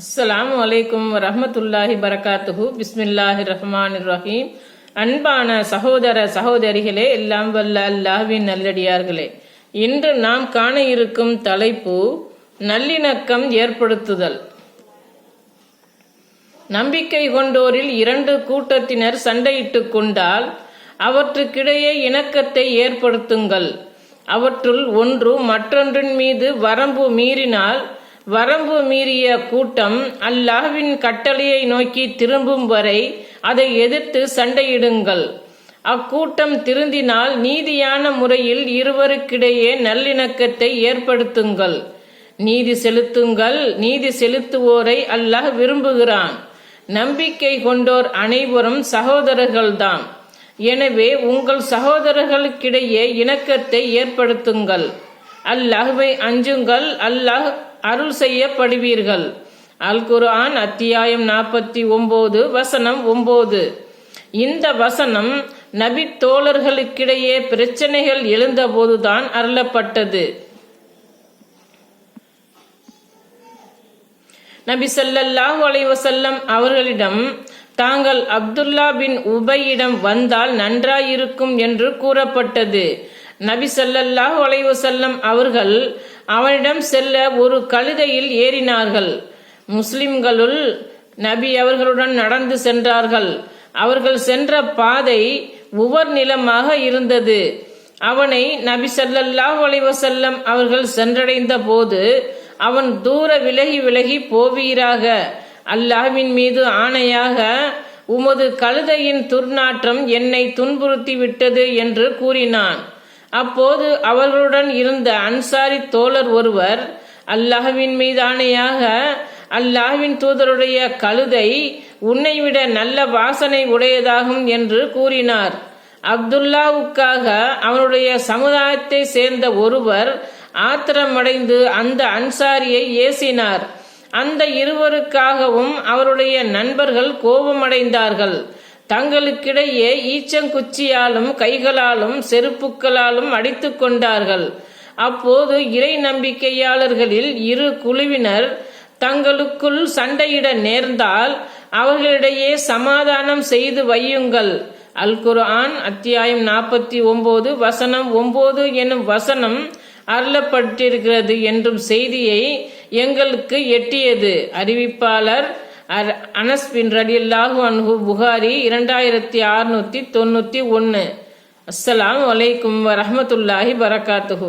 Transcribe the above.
அஸ்லாம் அலைக்கும் ரஹமத்துல்லாஹி பரகாத்துஹு. பிஸ்மில்லாஹி ரஹ்மான் ரஹீம். அன்பான சகோதர சகோதரிகளே எல்லாம் வல்ல அல்லாஹின் நல்லடியார்களே. இன்று நாம் காண இருக்கும் தலைப்பு நல்லிணக்கம் ஏற்படுத்துதல். நம்பிக்கை கொண்டோரில் இரண்டு கூட்டத்தினர் சண்டையிட்டுக் கொண்டால் அவற்றுக்கிடையே இணக்கத்தை ஏற்படுத்துங்கள். அவற்றுள் ஒன்று மற்றொன்றின் மீது வரம்பு மீறினால் வரம்பு மீறிய கூட்டம் அல்லாஹ்வின் கட்டளையை நோக்கி திரும்பும் வரை அதை எதிர்த்து சண்டையிடுங்கள். அக்கூட்டம் திருந்தினால் நீதியான முறையில் இருவருக்கிடையே நல்லிணக்கத்தை ஏற்படுத்துங்கள். நீதி செலுத்துங்கள் நீதி செலுத்துவோரை அல்லாஹ் விரும்புகிறான். நம்பிக்கை கொண்டோர் அனைவரும் சகோதரர்கள்தான் எனவே உங்கள் சகோதரர்களுக்கிடையே இணக்கத்தை ஏற்படுத்துங்கள். அல்லாஹுவை அஞ்சுங்கள் அல்லாஹ் அருள் செய்யப்படுவீர்கள். அல் குர்ஆன் அத்தியாயம் நாற்பத்தி ஒன்பது வசனம் ஒன்பது இந்த வசனம் நபி தோழர்களுக்கிடையே பிரச்சனைகள் எழுந்தபோதுதான் அருளப்பட்டது. நபி ஸல்லல்லாஹு அலைவசல்லம் அவர்களிடம் தாங்கள் அப்துல்லா பின் உபையிடம் வந்தால் நன்றாயிருக்கும் என்று கூறப்பட்டது. நபி ஸல்லல்லாஹு அலைஹி செல்லம் அவர்கள் அவனிடம் செல்ல ஒரு கழுதையில் ஏறினார்கள். முஸ்லிம்களுள் நபி அவர்களுடன் நடந்து சென்றார்கள். அவர்கள் சென்ற பாதை உவர் நிலமாக இருந்தது. அவனை நபி ஸல்லல்லாஹு அலைஹி செல்லம் அவர்கள் சென்றடைந்த போது அவன் தூர விலகி விலகி போவீராக. அல்லாஹ்வின் மீது ஆணையாக உமது கழுதையின் துர்நாற்றம் என்னை துன்புறுத்தி விட்டது என்று கூறினான். அப்போது அவர்களுடன் இருந்த அன்சாரி தோழர் ஒருவர் அல்லாஹ்வின் மீது ஆணையாக அல்லாஹ்வின் தூதருடைய கழுதை உன்னை விட நல்ல வாசனை உடையதாகும் என்று கூறினார். அப்துல்லாவுக்காக அவனுடைய சமுதாயத்தை சேர்ந்த ஒருவர் ஆத்திரமடைந்து அந்த அன்சாரியை ஏசினார். அந்த இருவருக்காகவும் அவருடைய நண்பர்கள் கோபமடைந்தார்கள். தங்களுக்கிடையே ஈச்சங்குச்சியாலும் கைகளாலும் செருப்புக்களாலும் அடித்து கொண்டார்கள். அப்போது இறை நம்பிக்கையாளர்களில் இரு குழுவினர் தங்களுக்குள் சண்டையிட நேர்ந்தால் அவர்களிடையே சமாதானம் செய்து வையுங்கள். அல் குர்ஆன் அத்தியாயம் நாற்பத்தி ஒன்பது வசனம் ஒன்பது எனும் வசனம் அருளப்பட்டிருக்கிறது என்றும் செய்தியை எங்களுக்கு எட்டியது. அறிவிப்பாளர் அர் அனஸ் பின் ரலியல்லாஹு அன்ஹு புகாரி இரண்டாயிரத்தி அறுநூத்தி தொண்ணூத்தி ஒன்னு. அஸ்ஸலாம் வலைக்கும் வரமத்துல்லாஹி பரகாத்துஹூ.